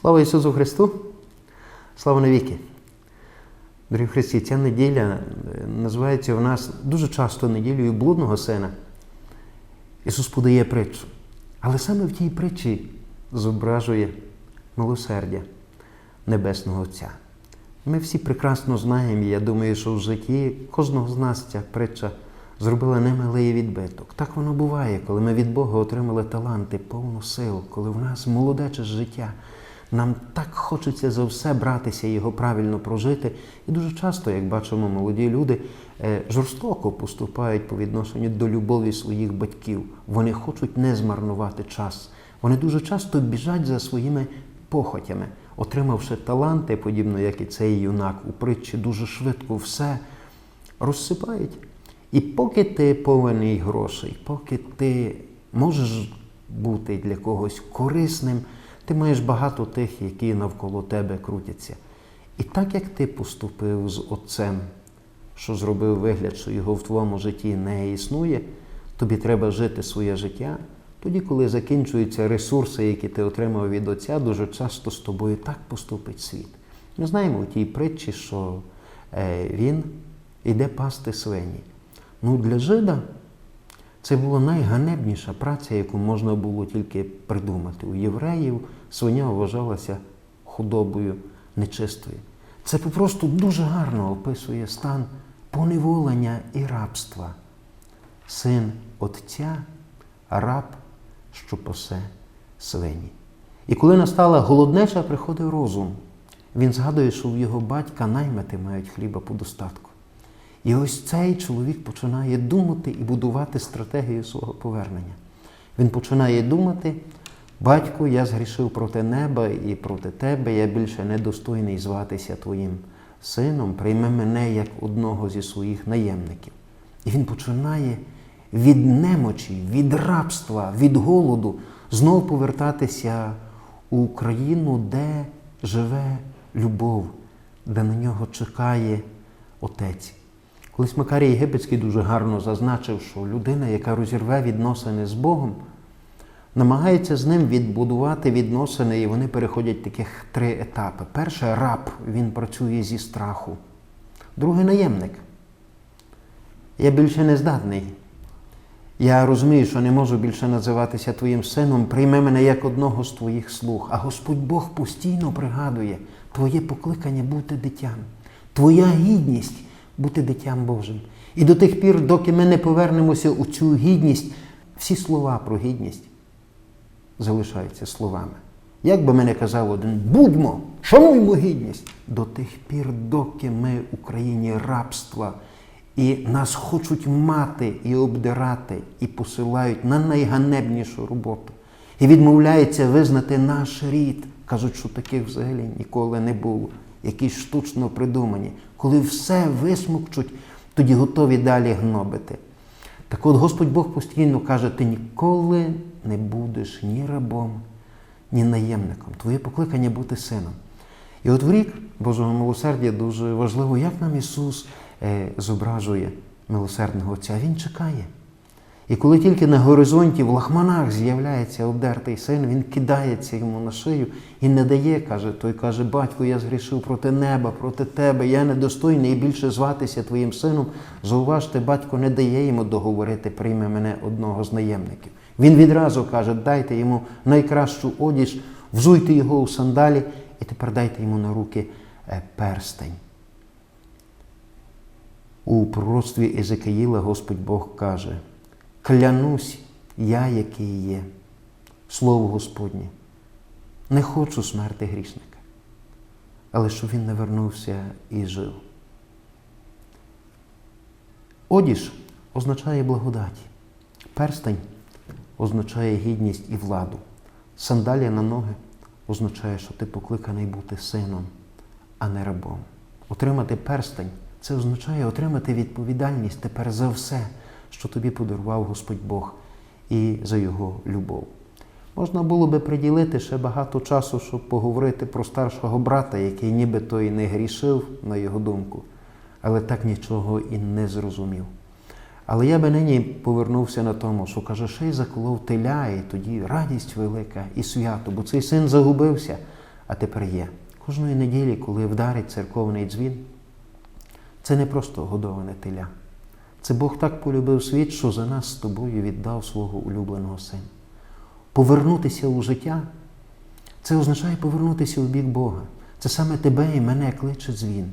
Слава Ісусу Христу! Слава навіки! Дорогі Христі, ця неділя е, називається в нас дуже часто неділею блудного сина. Ісус подає притчу. Але саме в тій притчі зображує милосердя Небесного Отця. Ми всі прекрасно знаємо, і я думаю, що в житті кожного з нас ця притча зробила немалий відбиток. Так воно буває, коли ми від Бога отримали таланти, повну сил, коли в нас молодече життя. Нам так хочеться за все братися і його правильно прожити. І дуже часто, як бачимо, молоді люди е, жорстоко поступають по відношенню до любові своїх батьків. Вони хочуть не змарнувати час. Вони дуже часто біжать за своїми похотями, отримавши таланти, подібно як і цей юнак у притчі, дуже швидко все розсипають. І поки ти повинний грошей, поки ти можеш бути для когось корисним, ти маєш багато тих, які навколо тебе крутяться. І так як ти поступив з отцем, що зробив вигляд, що його в твоєму житті не існує, тобі треба жити своє життя. Тоді, коли закінчуються ресурси, які ти отримав від отця, дуже часто з тобою так поступить світ. Ми знаємо у тій притчі, що е, він йде пасти свині. Ну, для жида це була найганебніша праця, яку можна було тільки придумати. У євреїв свиня вважалася худобою нечистою. Це попросту дуже гарно описує стан поневолення і рабства. Син Отця, раб, що посе свині. І коли настала голоднеча, приходив розум. Він згадує, що в його батька наймити мають хліба по достатку. І ось цей чоловік починає думати і будувати стратегію свого повернення. Він починає думати, батьку, я згрішив проти неба і проти тебе, я більше недостойний зватися твоїм сином, прийми мене як одного зі своїх наємників. І він починає від немочі, від рабства, від голоду знову повертатися у країну, де живе любов, де на нього чекає Отець. Колись Макарій Єгипетський дуже гарно зазначив, що людина, яка розірве відносини з Богом, намагається з ним відбудувати відносини, і вони переходять таких три етапи. Перше раб, він працює зі страху. Другий наємник. Я більше не здатний. Я розумію, що не можу більше називатися твоїм сином, прийми мене як одного з твоїх слуг. А Господь Бог постійно пригадує твоє покликання бути дитям, твоя гідність бути дитям Божим. І до тих пір, доки ми не повернемося у цю гідність, всі слова про гідність залишаються словами. Як би мене казав один, будьмо, шануймо гідність до тих пір, доки ми в Україні рабства. І нас хочуть мати і обдирати, і посилають на найганебнішу роботу. І відмовляються визнати наш рід. Кажуть, що таких взагалі ніколи не було, якісь штучно придумані. Коли все висмокчуть, тоді готові далі гнобити. Так от Господь Бог постійно каже: ти ніколи не будеш ні рабом, ні наємником. Твоє покликання бути сином. І от в рік Божого милосердя дуже важливо, як нам Ісус зображує милосердного Отця. Він чекає. І коли тільки на горизонті в лахманах з'являється обдертий син, він кидається йому на шию і не дає, каже, той каже, батько, я згрішив проти неба, проти тебе, я недостойний і більше зватися твоїм сином. Зауважте, батько не дає йому договорити, прийме мене одного з наємників. Він відразу каже, дайте йому найкращу одіж, взуйте його у сандалі і тепер дайте йому на руки перстень. У пророцтві Езекиїла Господь Бог каже, клянусь я, який є, Слово Господнє, не хочу смерти грішника, але щоб він не вернувся і жив. Одіж означає благодаті, перстень означає гідність і владу, сандалія на ноги означає, що ти покликаний бути сином, а не рабом. Отримати перстень. Це означає отримати відповідальність тепер за все, що тобі подарував Господь Бог і за Його любов. Можна було би приділити ще багато часу, щоб поговорити про старшого брата, який нібито і не грішив, на його думку, але так нічого і не зрозумів. Але я би нині повернувся на тому, що каже, ще й заколов теля, і тоді радість велика і свято, бо цей син загубився. а тепер є. Кожної неділі, коли вдарить церковний дзвін, це не просто годоване теля. Це Бог так полюбив світ, що за нас з тобою віддав свого улюбленого сина. Повернутися у життя це означає повернутися у бік Бога. Це саме тебе і мене кличе дзвін.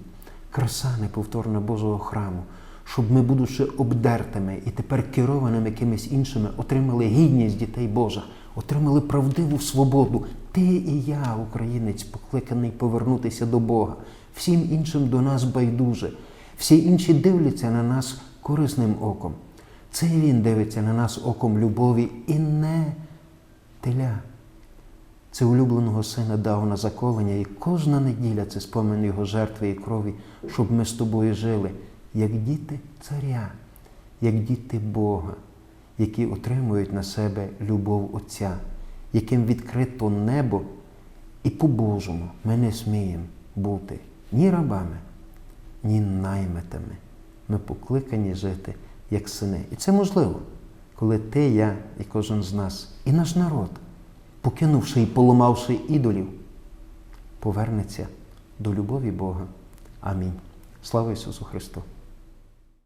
Краса неповторна Божого храму, щоб ми, будучи обдертими і тепер керованими кимось іншими, отримали гідність дітей Божих, отримали правдиву свободу. Ти і я, українець, покликаний повернутися до Бога. Всім іншим до нас байдуже. Всі інші дивляться на нас корисним оком. Це він дивиться на нас оком любові і не теля. Це улюбленого сина дав на заколення, і кожна неділя це спомин його жертви і крові, щоб ми з тобою жили, як діти царя, як діти Бога, які отримують на себе любов Отця, яким відкрито небо, і по-божому ми не сміємо бути ні рабами, ні наймитами. Ми покликані жити як сини. І це можливо, коли ти, я і кожен з нас, і наш народ покинувши і поламавши ідолів, повернеться до любові Бога. Амінь. Слава Ісусу Христу!